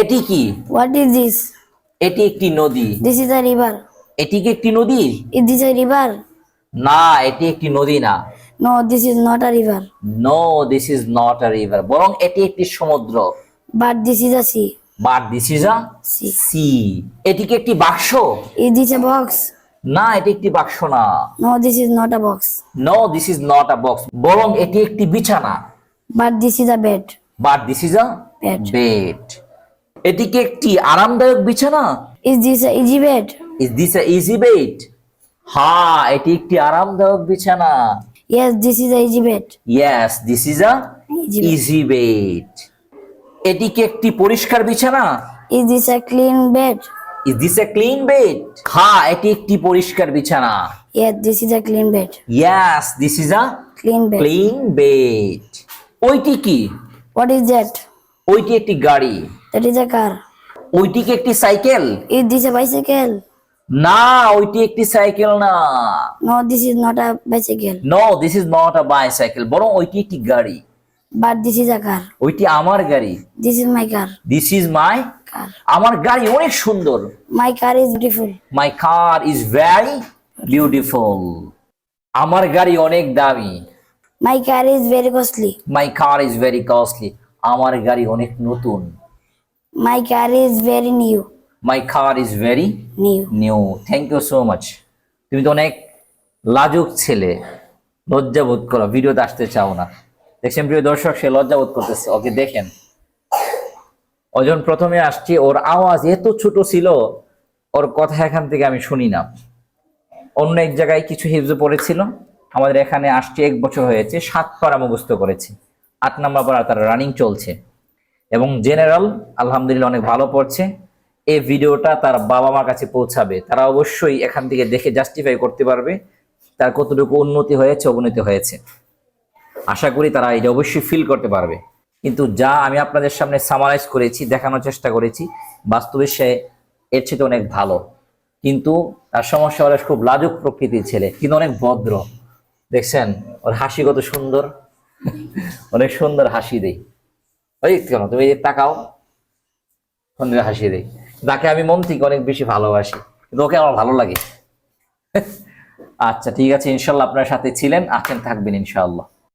এটি কি? What is this এটি একটি নদী। দিস ইজ আ রিভার এটি কি একটি নদী? ইট দিস আ রিভার না এটি একটি নদী না। No this is not a river no this is not a river বরং এটি একটি সমুদ্র। But this is a sea but this is a sea এটি কি একটি বাক্স? ইট দিস আ বক্স না এটি একটি বাক্স না। No this is not a box no this is not a box বরং এটি একটি বিছানা। But this is a bed but this is a bed bed এটি কি একটি আরামদায়ক বিছানা Is this a easy bed? Is this a easy bed হ্যাঁ এটি একটি আরামদায়ক বিছানা Yes, this is a easy bed. Yes this is a Easy bed. Easy bed এটি কি একটি পরিষ্কার বিছানা Is this a clean bed? Is this a clean bed হ্যাঁ এটি একটি পরিষ্কার বিছানা Yes, this is a clean bed. Yes this is a Clean bed. Clean bed ওইটি কি What is that? ওইটি একটি গাড়ি is a car. ওইটি কি একটি cycle Is this a bicycle? না ওইটি একটি সাইকেল না No, this is not a bicycle. No this is not a bicycle বরং ওইটি একটি গাড়ি But this is a car. ওইটি আমার গাড়ি This is my car this is my car আমার গাড়ি অনেক সুন্দর My car is beautiful. My car is very beautiful আমার গাড়ি অনেক দামি My car is very costly. My car is very costly আমার গাড়ি অনেক নতুন। My car is very new my car is very new new thank you so much তুমি তো অনেক লাজুক ছেলে। লজ্জা বোধ করো ভিডিওতে আসতে চাও না। দেখছেন প্রিয় দর্শক সে লজ্জা বোধ করতেছে। ওকে দেখেন। ওজন প্রথমে আসছে ওর আওয়াজ এত ছোট ছিল ওর কথা এখান থেকে আমি শুনি না। অন্য এক জায়গায় কিছু হিফজ পড়েছিল। আমাদের এখানে আসছে এক বছর হয়েছে সাত পারা মুখস্থ করেছে। আট নম্বর পারা তার রানিং চলছে। এবং জেনারেল আলহামদুলিল্লাহ অনেক ভালো পড়ছে। এই ভিডিওটা তার বাবা মার কাছে পৌঁছাবে। তারা অবশ্যই এখান থেকে দেখে জাস্টিফাই করতে পারবে তার কতটুকু উন্নতি হয়েছে, অবনতি হয়েছে। আশা করি তারা এটা অবশ্যই ফিল করতে পারবে। কিন্তু যা আমি আপনাদের সামনে সামারাইজ করেছি, দেখানোর চেষ্টা করেছি, বাস্তবে সে এর চেয়ে অনেক ভালো। কিন্তু তার সমস্যা হলো খুব লাজুক প্রকৃতির ছেলে, কিন্তু অনেক ভদ্র। দেখছেন? ওর হাসি কত সুন্দর। অনেক সুন্দর হাসি দেই। ওই কেন, তুমি তাকাও, সুন্দর হাসি দেই। তাকে আমি মন থেকে অনেক বেশি ভালোবাসি, কিন্তু ওকে আমার ভালো লাগে। আচ্ছা ঠিক আছে, ইনশাল্লাহ আপনার সাথে ছিলেন, আছেন, থাকবেন ইনশাআল্লাহ